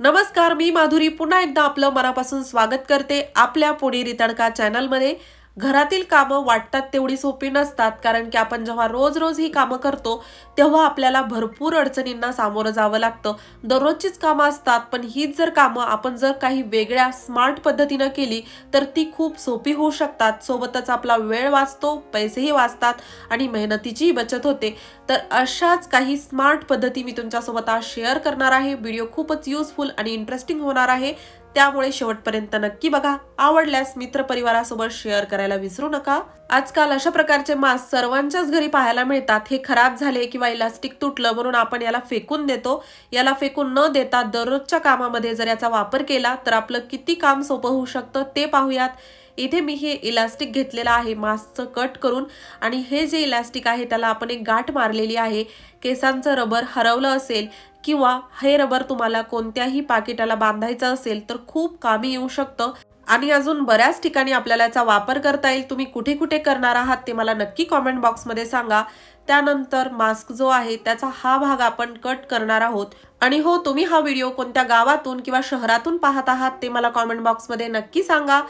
नमस्कार मी माधुरी. पुन्हा एकदा आपलं मनापासून स्वागत करते आपल्या पुणेरी तडका चॅनलमध्ये. घरातील कामं वाटतात तेवढी सोपी नसतात कारण की आपण जेव्हा रोज रोज ही कामं करतो तेव्हा आपल्याला भरपूर अडचणींना सामोरं जावं लागतं. दररोजचीच कामं असतात पण हीच जर कामं आपण जर काही वेगळ्या स्मार्ट पद्धतीनं केली तर ती खूप सोपी होऊ शकतात. सोबतच आपला वेळ वाचतो पैसेही वाचतात आणि मेहनतीचीही बचत होते. तर अशाच काही स्मार्ट पद्धती मी तुमच्यासोबत आज शेअर करणार आहे. व्हिडिओ खूपच युजफुल आणि इंटरेस्टिंग होणार आहे. त्यामुळे शेवटपर्यंत नक्की बघा. आवडल्यास मित्रपरिवारासोबत शेअर करायला विसरू नका. आजकाल अशा प्रकारचे मास्क सर्वांच्याच घरी पाहायला मिळतात. हे खराब झाले किंवा इलास्टिक तुटलं म्हणून आपण याला फेकून देतो. याला फेकून न देता दररोजच्या कामामध्ये जर याचा वापर केला तर आपलं किती काम सोपं होऊ शकतं ते पाहूयात. इथे मी हे इलास्टिक घेतलेलं आहे मास्कचं कट करून. आणि हे जे इलास्टिक आहे त्याला आपण एक गाठ मारलेली आहे. केसांचं रबर हरवलं असेल किंवा हे रबर तुम्हाला कोणत्याही पाकिटाला बांधायचं असेल तर खूप कामी येऊ शकतं. आणि अजून बऱ्याच ठिकाणी आपल्याला याचा वापर करता येईल. तुम्ही कुठे कुठे करणार आहात ते मला नक्की कॉमेंट बॉक्समध्ये सांगा. त्यानंतर मास्क जो आहे त्याचा हा भाग आपण कट करणार आहोत. आणि हो तुम्ही हा व्हिडिओ कोणत्या गावातून किंवा शहरातून पाहत आहात ते मला कॉमेंट बॉक्समध्ये नक्की सांगा.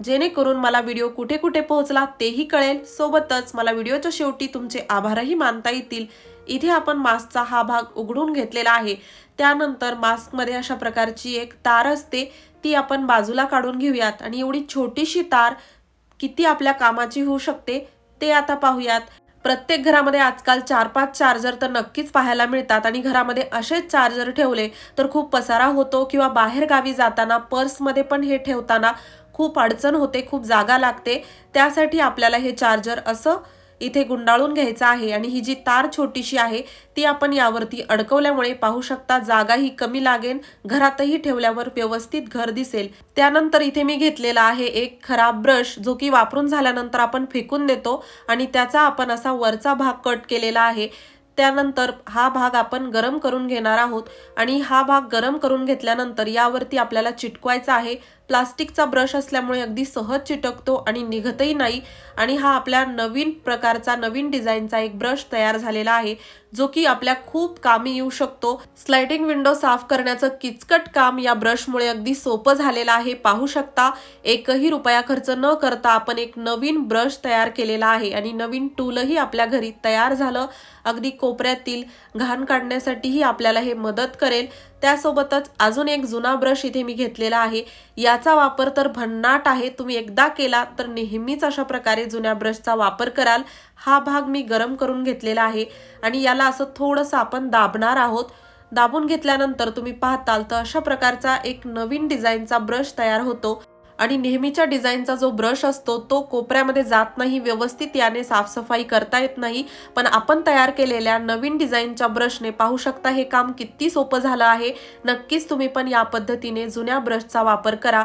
जेणेकरून मला व्हिडिओ कुठे कुठे पोहोचला तेही कळेल. सोबतच मला व्हिडिओच्या शेवटी तुमचे आभारही मानता येतील. इथे आपण मास्कचा हा भाग उघडून घेतलेला आहे. त्यानंतर मास्कमध्ये अशा प्रकारची एक तार असते. ती आपण बाजूला काढून घेऊयात आणि एवढी छोटीशी तार किती आपल्या कामाची होऊ शकते ते आता पाहूयात. प्रत्येक घरामध्ये आजकाल चार पाच चार्जर तर नक्कीच पाहायला मिळतात आणि घरामध्ये असेच चार्जर ठेवले तर खूप पसारा होतो किंवा बाहेर गावी जाताना पर्समध्ये पण हे ठेवताना खूप अडचण होते खूप जागा लागते. त्यासाठी आपल्याला हे चार्जर असं इथे गुंडाळून घ्यायचं आहे आणि ही जी तार छोटीशी आहे ती आपण यावरती अडकवल्यामुळे पाहू शकता जागा ही कमी लागेल घरातही ठेवल्यावर व्यवस्थित घर दिसेल. त्यानंतर इथे मी घेतलेला आहे एक खराब ब्रश जो की वापरून झाल्यानंतर आपण फेकून देतो आणि त्याचा आपण असा वरचा भाग कट केलेला आहे. त्यानंतर हा भाग आपण गरम करून घेणार आहोत आणि हा भाग गरम करून घेतल्यानंतर यावरती आपल्याला चिटकवायचा आहे. प्लास्टिकचा ब्रश असल्यामुळे अगदी सहज चिटकतो आणि निघतही नाही. आणि हा आपल्या नवीन प्रकारचा नवीन डिझाईनचा एक ब्रश तयार झालेला आहे जो की आपल्या खूप कामी येऊ शकतो. स्लायडिंग विंडो साफ करण्याचं किचकट काम या ब्रशमुळे अगदी सोपं झालेलं आहे. पाहू शकता एकही रुपया खर्च न करता आपण एक नवीन ब्रश तयार केलेला आहे आणि नवीन टूलही आपल्या घरी तयार झालं. अगदी कोपऱ्यातील घाण काढण्यासाठीही आपल्याला हे मदत करेल. त्यासोबतच अजून एक जुना ब्रश इथे मी घेतलेला आहे. याचा वापर तर भन्नाट आहे. तुम्ही एकदा केला तर नेहमीच अशा प्रकारे जुन्या ब्रशचा वापर कराल. हा भाग मी गरम करून घेतलेला आहे. आणि याला असं थोडंसं आपण दाबणार आहोत. दाबून घेतल्यानंतर तुम्ही पाहताल तर अशा प्रकारचा एक नवीन डिझाईनचा ब्रश तयार होतो. आणि नेहमीच्या डिझाईनचा जो ब्रश असतो तो कोपऱ्यामध्ये जात नाही व्यवस्थित याने साफसफाई करता येत नाही. पण आपण तयार केलेल्या नवीन डिझाईनच्या ब्रशने पाहू शकता हे काम किती सोपं झालं आहे. नक्कीच तुम्ही पण या पद्धतीने जुन्या ब्रशचा वापर करा.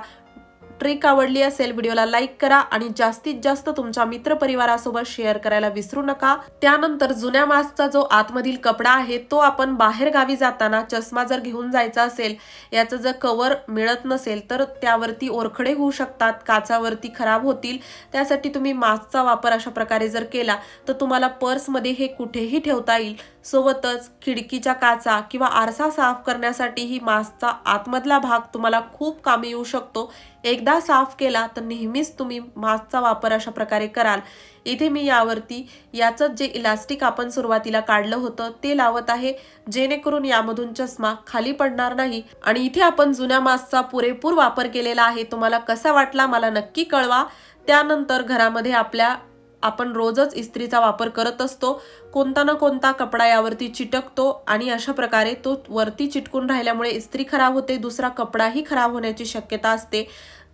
ट्रिक आवडली असेल व्हिडिओला लाईक करा आणि जास्तीत जास्त तुमच्या मित्रपरिवारासोबत शेअर करायला विसरू नका. त्यानंतर जुन्या मास्कचा जो आतमधील कपडा आहे तो आपण बाहेर गावी जाताना चष्मा जर घेऊन जायचा असेल याचं जर कवर मिळत नसेल तर त्यावरती ओरखडे होऊ शकतात काचावरती खराब होतील. त्यासाठी तुम्ही मास्कचा वापर अशा प्रकारे जर केला तर तुम्हाला पर्समध्ये हे कुठेही ठेवता येईल. सोबतच खिडकीच्या काचा किंवा आरसा साफ करण्यासाठी ही मास्कचा आतमधला भाग तुम्हाला खूप कामी येऊ शकतो. एकदा साफ केला तर नेहमीच तुम्ही मास्कचा वापर अशा प्रकारे कराल. इथे मी यावरती याचं जे इलास्टिक आपण सुरुवातीला काढलं होतं ते लावत आहे. जेणेकरून यामधून चष्मा खाली पडणार नाही. आणि इथे आपण जुन्या मास्कचा पुरेपूर वापर केलेला आहे. तुम्हाला कसा वाटला मला नक्की कळवा. त्यानंतर घरामध्ये आपल्या आपण रोजच इस्त्रीचा वापर करत असतो. कोणता ना कोणता कपडा यावरती चिटकतो आणि अशा प्रकारे तो वरती चिटकून राहिल्यामुळे इस्त्री खराब होते. दुसरा कपडाही खराब होण्याची शक्यता असते.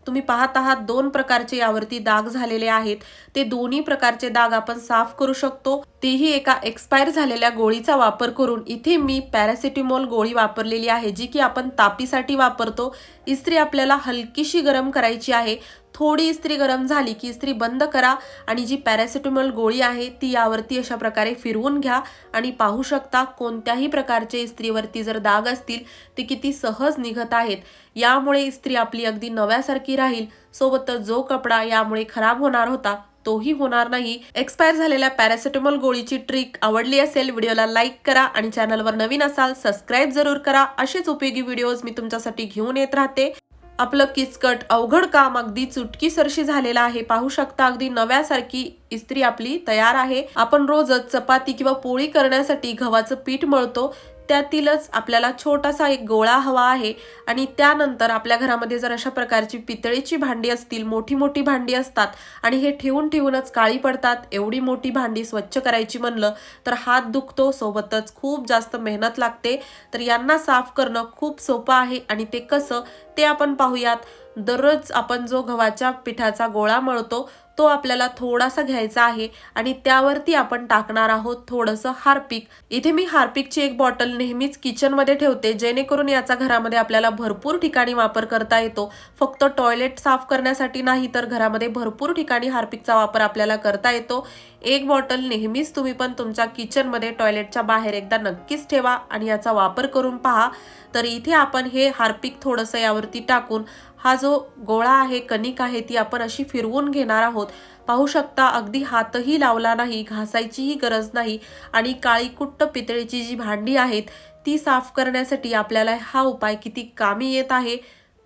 तुम्ही पाहत आहात दोन प्रकारचे यावरती दाग झालेले आहेत. ते दोन्ही प्रकारचे दाग आपण साफ करू शकतो. तेही एका एक्सपायर झालेल्या गोळीचा वापर करून इथे मी पॅरासिटिमॉल गोळी वापरलेली आहे जी की आपण तापीसाठी वापरतो. इस्त्री आपल्याला हलकीशी गरम करायची आहे. थोडी इस्त्री गरम झाली की इस्त्री बंद करा आणि जी पॅरासिटॅमॉल गोळी आहे ती यावरती अशा प्रकारे फिरवून घ्या. आणि पाहू शकता कोणत्याही प्रकारचे इस्त्रीवरती जर दाग असतील ते किती सहज निघत आहेत. यामुळे इस्त्री आपली अगदी नव्यासारखी राहील. सोबतच जो कपडा यामुळे खराब होणार होता तोही होणार नाही. एक्सपायर झालेल्या पॅरासिटॅमॉल गोळीची ट्रिक आवडली असेल व्हिडिओला लाईक करा आणि चॅनलवर नवीन असाल सबस्क्राईब जरूर करा. असेच उपयोगी व्हिडिओज मी तुमच्यासाठी घेऊन येत राहते. आपलं किचकट अवघड काम अगदी चुटकीसरशी झालेलं आहे. पाहू शकता अगदी नव्यासारखी इस्त्री आपली तयार आहे. आपण रोजच चपाती किंवा पोळी करण्यासाठी गव्हाचं पीठ मळतो. त्यातीलच आपल्याला छोटासा एक गोळा हवा आहे. आणि त्यानंतर आपल्या घरामध्ये जर अशा प्रकारची पितळेची भांडी असतील मोठी मोठी भांडी असतात आणि हे ठेवून ठेवूनच काळी पडतात एवढी मोठी भांडी स्वच्छ करायची म्हणलं तर हात दुखतो सोबतच खूप जास्त मेहनत लागते. तर यांना साफ करणं खूप सोपं आहे आणि ते कसं ते आपण पाहूयात. दररोज आपण जो गव्हाच्या पिठाचा गोळा मळतो तो आपल्याला थोडासा घ्यायचा आहे आणि त्यावरती आपण टाकणार आहोत थोडंसं हार्पिक. इथे मी हार्पिकची एक बॉटल नेहमीच किचनमध्ये ठेवते जेणेकरून याचा घरामध्ये आपल्याला भरपूर ठिकाणी वापर करता येतो. फक्त टॉयलेट साफ करण्यासाठी नाही तर घरामध्ये भरपूर ठिकाणी हार्पिकचा वापर आपल्याला करता येतो. एक बॉटल नेहमीच तुम्ही पण तुमच्या किचनमध्ये टॉयलेटच्या बाहेर एकदा नक्कीच ठेवा आणि याचा वापर करून पहा. तर इथे आपण हे हार्पिक थोडंसं यावरती टाकून हा जो गोळा आहे कणिक आहे ती आपण अशी फिरवून घेणार आहोत. पाहू शकता अगदी हातही लावला नाही घासायचीही गरज नाही आणि काळी कुट्ट पितळेची जी भांडी आहेत ती साफ करण्यासाठी आपल्याला हा उपाय किती कामी येत आहे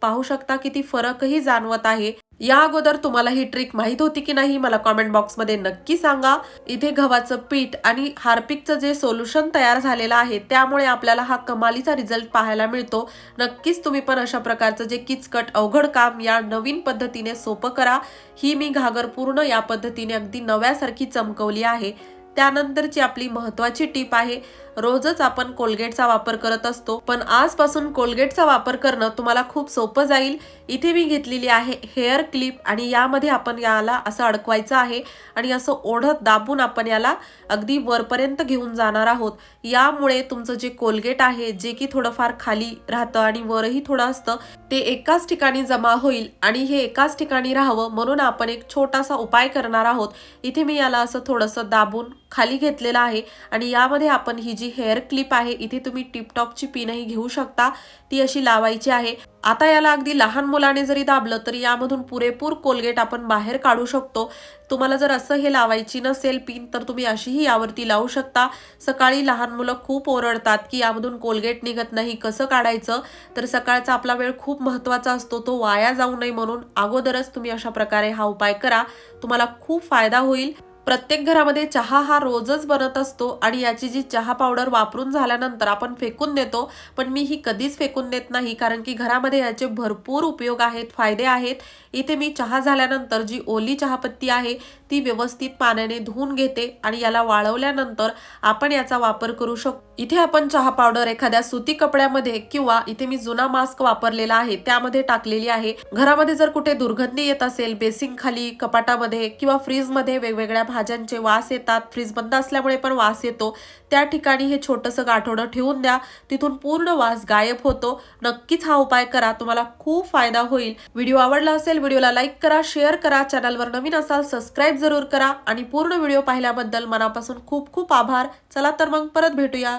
पाहू शकता किती फरकही जाणवत आहे. या अगोदर तुम्हाला ही ट्रिक माहीत होती की नाही मला कॉमेंट बॉक्समध्ये नक्की सांगा. इथे गव्हाचं पीठ आणि हार्पिकचं जे सोल्युशन तयार झालेलं आहे त्यामुळे आपल्याला हा कमालीचा रिझल्ट पाहायला मिळतो. नक्कीच तुम्ही पण अशा प्रकारचं जे किचकट अवघड काम या नवीन पद्धतीने सोपं करा. ही मी घागर पूर्ण या पद्धतीने अगदी नव्यासारखी चमकवली आहे. त्यानंतरची आपली महत्त्वाची टीप आहे रोजच आपण कोलगेटचा वापर करत असतो पण आजपासून कोलगेटचा वापर करणं तुम्हाला खूप सोपं जाईल. इथे मी घेतलेली आहे हेअर क्लिप आणि यामध्ये आपण याला असं अडकवायचं आहे आणि असं ओढत दाबून आपण याला अगदी वरपर्यंत घेऊन जाणार आहोत. यामुळे तुमचं जे कोलगेट आहे जे की थोडंफार खाली राहतं आणि वरही थोडं असतं ते एकाच ठिकाणी जमा होईल आणि हे एकाच ठिकाणी राहावं म्हणून आपण एक छोटासा उपाय करणार आहोत. इथे मी याला असं थोडंसं दाबून खाली घेतलेलं आहे आणि यामध्ये आपण ही जी जी हेअर क्लिप आहे. इथे तुम्ही टिपटॉपची पिनही घेऊ शकता. ती अशी लावायची आहे. आता याला अगदी लहान मुलाने जरी दाबलं तरी यामधून पुरेपूर कोलगेट आपण बाहेर काढू शकतो. तुम्हाला जर असं हे लावायची नसेल पिन तर तुम्ही अशीही यावरती लावू शकता. सकाळी लहान मुलं खूप ओरडतात की यामधून कोलगेट निघत नाही कसं काढायचं? तर सकाळचा आपला वेळ खूप महत्त्वाचा असतो. तो वाया जाऊ नये म्हणून अगोदरच तुम्ही अशा प्रकारे हा उपाय करा. तुम्हाला खूप फायदा होईल. प्रत्येक घरामध्ये चहा हा रोजच बनत असतो आणि याची जी चहा पावडर वापरून झाल्यानंतर आपण फेकून देतो पण मी ही कधीच फेकून देत नाही कारण की घरामध्ये याचे भरपूर उपयोग आहेत फायदे आहेत. इथे मी चहा झाल्यानंतर जी ओली चहापत्ती आहे ती व्यवस्थित पाण्याने धुवून घेते आणि याला वाळवल्यानंतर आपण याचा वापर करू शकतो. इथे आपण चहा पावडर एखाद्या सुती कपड्यामध्ये किंवा इथे मी जुना मास्क वापरलेला आहे त्यामध्ये टाकलेली आहे. घरामध्ये जर कुठे दुर्गंधी येत असेल बेसिंग खाली कपाटामध्ये किंवा फ्रीजमध्ये वेगवेगळ्या भाज्यांचे वास येतात. फ्रीज बंद असल्यामुळे पण वास येतो. त्या ठिकाणी हे छोटंसं गाठोडं ठेवून द्या. तिथून पूर्ण वास गायब होतो. नक्कीच हा उपाय करा. तुम्हाला खूप फायदा होईल. व्हिडिओ आवडला असेल व्हिडिओला लाईक करा शेअर करा. चॅनलवर नवीन असाल सबस्क्राईब जरूर करा. आणि पूर्ण व्हिडिओ पाहिल्याबद्दल मनापासून खूप खूप आभार. चला तर मग परत भेटूया.